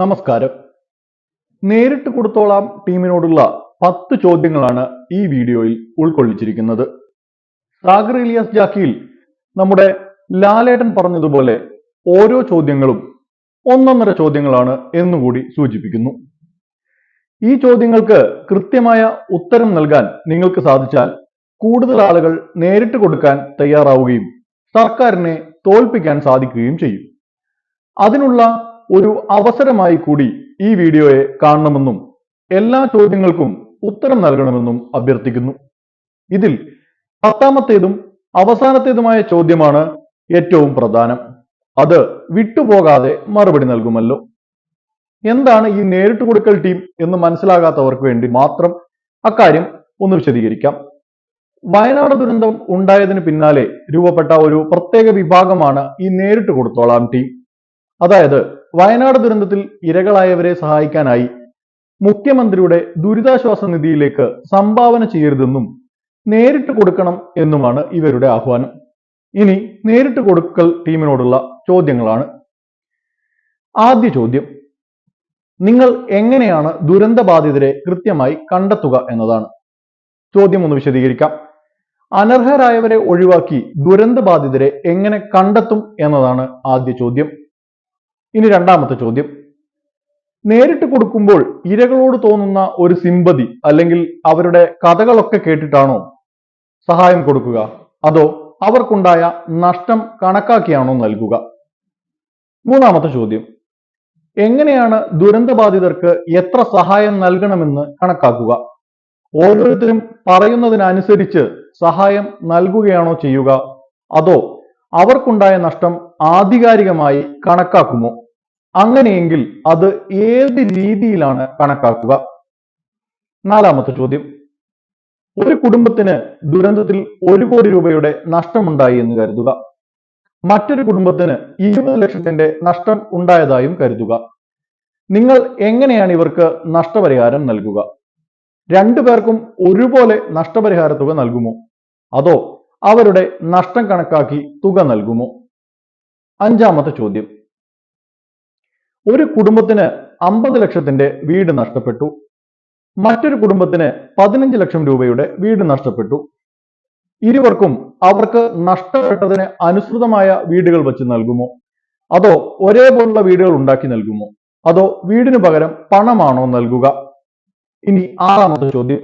നമസ്കാരം. നേരിട്ട് കൊടുത്തോളാം ടീമിനോടുള്ള പത്ത് ചോദ്യങ്ങളാണ് ഈ വീഡിയോയിൽ ഉൾക്കൊള്ളിച്ചിരിക്കുന്നത്. സാഗർ ഇലിയാസ് ജാക്കിയിൽ നമ്മുടെ ലാലേട്ടൻ പറഞ്ഞതുപോലെ ഓരോ ചോദ്യങ്ങളും ഒന്നൊന്നര ചോദ്യങ്ങളാണ് എന്നുകൂടി സൂചിപ്പിക്കുന്നു. ഈ ചോദ്യങ്ങൾക്ക് കൃത്യമായ ഉത്തരം നൽകാൻ നിങ്ങൾക്ക് സാധിച്ചാൽ കൂടുതൽ ആളുകൾ നേരിട്ട് കൊടുക്കാൻ തയ്യാറാവുകയും സർക്കാരിനെ തോൽപ്പിക്കാൻ സാധിക്കുകയും ചെയ്യും. അതിനുള്ള ഒരു അവസരമായി കൂടി ഈ വീഡിയോയെ കാണണമെന്നും എല്ലാ ചോദ്യങ്ങൾക്കും ഉത്തരം നൽകണമെന്നും അഭ്യർത്ഥിക്കുന്നു. ഇതിൽ പത്താമത്തേതും അവസാനത്തേതുമായ ചോദ്യമാണ് ഏറ്റവും പ്രധാനം. അത് വിട്ടുപോകാതെ മറുപടി നൽകുമല്ലോ. എന്താണ് ഈ നേരിട്ട് കൊടുക്കൽ ടീം എന്ന് മനസ്സിലാകാത്തവർക്ക് വേണ്ടി മാത്രം അക്കാര്യം ഒന്ന് വിശദീകരിക്കാം. വയനാട് ദുരന്തം ഉണ്ടായതിന് പിന്നാലെ രൂപപ്പെട്ട ഒരു പ്രത്യേക വിഭാഗമാണ് ഈ നേരിട്ട് കൊടുത്തോളാം ടീം. അതായത് വയനാട് ദുരന്തത്തിൽ ഇരകളായവരെ സഹായിക്കാനായി മുഖ്യമന്ത്രിയുടെ ദുരിതാശ്വാസ നിധിയിലേക്ക് സംഭാവന ചെയ്യരുതെന്നും നേരിട്ട് കൊടുക്കണം എന്നുമാണ് ഇവരുടെ ആഹ്വാനം. ഇനി നേരിട്ട് കൊടുക്കൽ ടീമിനോടുള്ള ചോദ്യങ്ങളാണ്. ആദ്യ ചോദ്യം. നിങ്ങൾ എങ്ങനെയാണ് ദുരന്തബാധിതരെ കൃത്യമായി കണ്ടെത്തുക എന്നതാണ്. ചോദ്യം ഒന്ന് വിശദീകരിക്കാം. അനർഹരായവരെ ഒഴിവാക്കി ദുരന്തബാധിതരെ എങ്ങനെ കണ്ടെത്തും എന്നതാണ് ആദ്യ ചോദ്യം. ഇനി രണ്ടാമത്തെ ചോദ്യം. നേരിട്ട് കൊടുക്കുമ്പോൾ ഇരകളോട് തോന്നുന്ന ഒരു സിമ്പതി അല്ലെങ്കിൽ അവരുടെ കഥകളൊക്കെ കേട്ടിട്ടാണോ സഹായം കൊടുക്കുക? അതോ അവർക്കുണ്ടായ നഷ്ടം കണക്കാക്കിയാണോ നൽകുക? മൂന്നാമത്തെ ചോദ്യം. എങ്ങനെയാണ് ദുരന്തബാധിതർക്ക് എത്ര സഹായം നൽകണമെന്ന് കണക്കാക്കുക? ഓരോരുത്തരും പറയുന്നതിനനുസരിച്ച് സഹായം നൽകുകയാണോ ചെയ്യുക? അതോ അവർക്കുണ്ടായ നഷ്ടം ആധികാരികമായി കണക്കാക്കുമോ? അങ്ങനെയെങ്കിൽ അത് ഏത് രീതിയിലാണ് കണക്കാക്കുക? നാലാമത്തെ ചോദ്യം. ഒരു കുടുംബത്തിന് ദുരന്തത്തിൽ ഒരു കോടി രൂപയുടെ നഷ്ടമുണ്ടായി എന്ന് കരുതുക. മറ്റൊരു കുടുംബത്തിന് ഇരുപത് ലക്ഷത്തിന്റെ നഷ്ടം ഉണ്ടായതായും കരുതുക. നിങ്ങൾ എങ്ങനെയാണ് ഇവർക്ക് നഷ്ടപരിഹാരം നൽകുക? രണ്ടു പേർക്കും ഒരുപോലെ നഷ്ടപരിഹാര തുക നൽകുമോ? അതോ അവരുടെ നഷ്ടം കണക്കാക്കി തുക നൽകുമോ? അഞ്ചാമത്തെ ചോദ്യം. ഒരു കുടുംബത്തിന് അമ്പത് ലക്ഷത്തിന്റെ വീട് നഷ്ടപ്പെട്ടു. മറ്റൊരു കുടുംബത്തിന് പതിനഞ്ച് ലക്ഷം രൂപയുടെ വീട് നഷ്ടപ്പെട്ടു. ഇരുവർക്കും അവർക്ക് നഷ്ടപ്പെട്ടതിന് അനുസൃതമായ വീടുകൾ വെച്ച് നൽകുമോ? അതോ ഒരേപോലുള്ള വീടുകൾ ഉണ്ടാക്കി നൽകുമോ? അതോ വീടിനു പകരം പണമാണോ നൽകുക? ഇനി ആറാമത്തെ ചോദ്യം.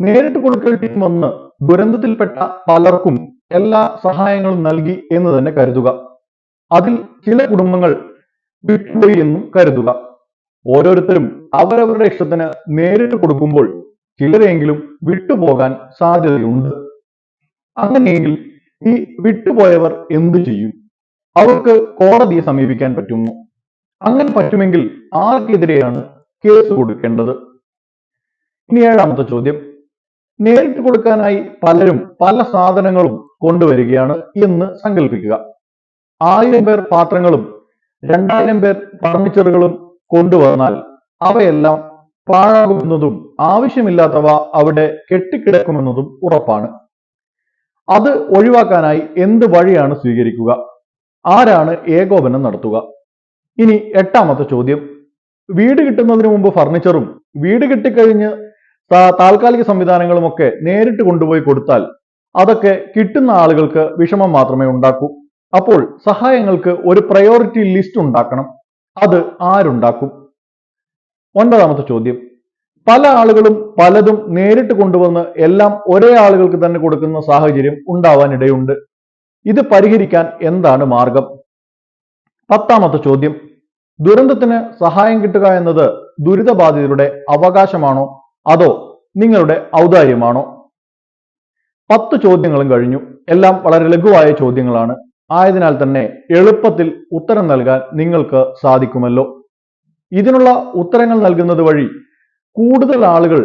നേരിട്ട് കൊടുക്കൽ ടീം വന്ന് ദുരന്തത്തിൽപ്പെട്ട പലർക്കും എല്ലാ സഹായങ്ങളും നൽകി എന്ന് തന്നെ കരുതുക. അതിൽ ചില കുടുംബങ്ങൾ വിട്ടുപോയി എന്നും കരുതുക. ഓരോരുത്തരും അവരവരുടെ ഇഷ്ടത്തിന് നേരിട്ട് കൊടുക്കുമ്പോൾ ചിലരെങ്കിലും വിട്ടുപോകാൻ സാധ്യതയുണ്ട്. അങ്ങനെയെങ്കിൽ ഈ വിട്ടുപോയവർ എന്തു ചെയ്യും? അവർക്ക് കോടതിയെ സമീപിക്കാൻ പറ്റുമോ? അങ്ങനെ പറ്റുമെങ്കിൽ ആർക്കെതിരെയാണ് കേസ് കൊടുക്കേണ്ടത്? ഇനി ഏഴാമത്തെ ചോദ്യം. നേരിട്ട് കൊടുക്കാനായി പലരും പല സാധനങ്ങളും കൊണ്ടുവരികയാണ് എന്ന് സങ്കല്പിക്കുക ആയിരം പേർ പാത്രങ്ങളും രണ്ടായിരം പേർ ഫർണിച്ചറുകളും കൊണ്ടുവന്നാൽ അവയെല്ലാം പാഴാകുമെന്നതും ആവശ്യമില്ലാത്തവ അവിടെ കെട്ടിക്കിടക്കുമെന്നതും ഉറപ്പാണ്. അത് ഒഴിവാക്കാനായി എന്ത് വഴിയാണ് സ്വീകരിക്കുക? ആരാണ് ഏകോപനം നടത്തുക? ഇനി എട്ടാമത്തെ ചോദ്യം. വീട് കിട്ടുന്നതിന് മുമ്പ് ഫർണിച്ചറും വീട് കിട്ടിക്കഴിഞ്ഞ് താൽക്കാലിക സംവിധാനങ്ങളുമൊക്കെ നേരിട്ട് കൊണ്ടുപോയി കൊടുത്താൽ അതൊക്കെ കിട്ടുന്ന ആളുകൾക്ക് വിഷമം മാത്രമേ ഉണ്ടാക്കൂ. അപ്പോൾ സഹായങ്ങൾക്ക് ഒരു പ്രയോറിറ്റി ലിസ്റ്റ് ഉണ്ടാക്കണം. അത് ആരുണ്ടാക്കും? ഒൻപതാമത്തെ ചോദ്യം. പല ആളുകളും പലതും നേരിട്ട് കൊണ്ടുവന്ന് എല്ലാം ഒരേ ആളുകൾക്ക് തന്നെ കൊടുക്കുന്ന സാഹചര്യം ഉണ്ടാവാനിടയുണ്ട് ഇത് പരിഹരിക്കാൻ എന്താണ് മാർഗം? പത്താമത്തെ ചോദ്യം. ദുരന്തത്തിന് സഹായം കിട്ടുക എന്നത് ദുരിതബാധിതരുടെ അവകാശമാണോ? അതോ നിങ്ങളുടെ ഔദാര്യമാണോ? പത്ത് ചോദ്യങ്ങളും കഴിഞ്ഞു. എല്ലാം വളരെ ലഘുവായ ചോദ്യങ്ങളാണ്. ആയതിനാൽ തന്നെ എളുപ്പത്തിൽ ഉത്തരം നൽകാൻ നിങ്ങൾക്ക് സാധിക്കുമല്ലോ. ഇതിനുള്ള ഉത്തരങ്ങൾ നൽകുന്നത് വഴി കൂടുതൽ ആളുകൾ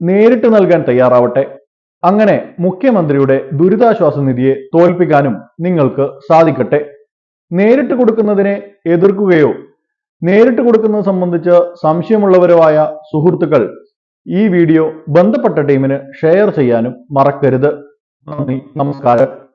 നേരിട്ട് നൽകാൻ തയ്യാറാവട്ടെ. അങ്ങനെ മുഖ്യമന്ത്രിയുടെ ദുരിതാശ്വാസ നിധിയെ തോൽപ്പിക്കാനും നിങ്ങൾക്ക് സാധിക്കട്ടെ. നേരിട്ട് കൊടുക്കുന്നതിനെ എതിർക്കുകയോ നേരിട്ട് കൊടുക്കുന്നത് സംബന്ധിച്ച് സംശയമുള്ളവരോ ആയ സുഹൃത്തുക്കൾ ഈ വീഡിയോ ബന്ധപ്പെട്ട ടീമിന് ഷെയർ ചെയ്യാനും മറക്കരുത്. നന്ദി നമസ്കാരം.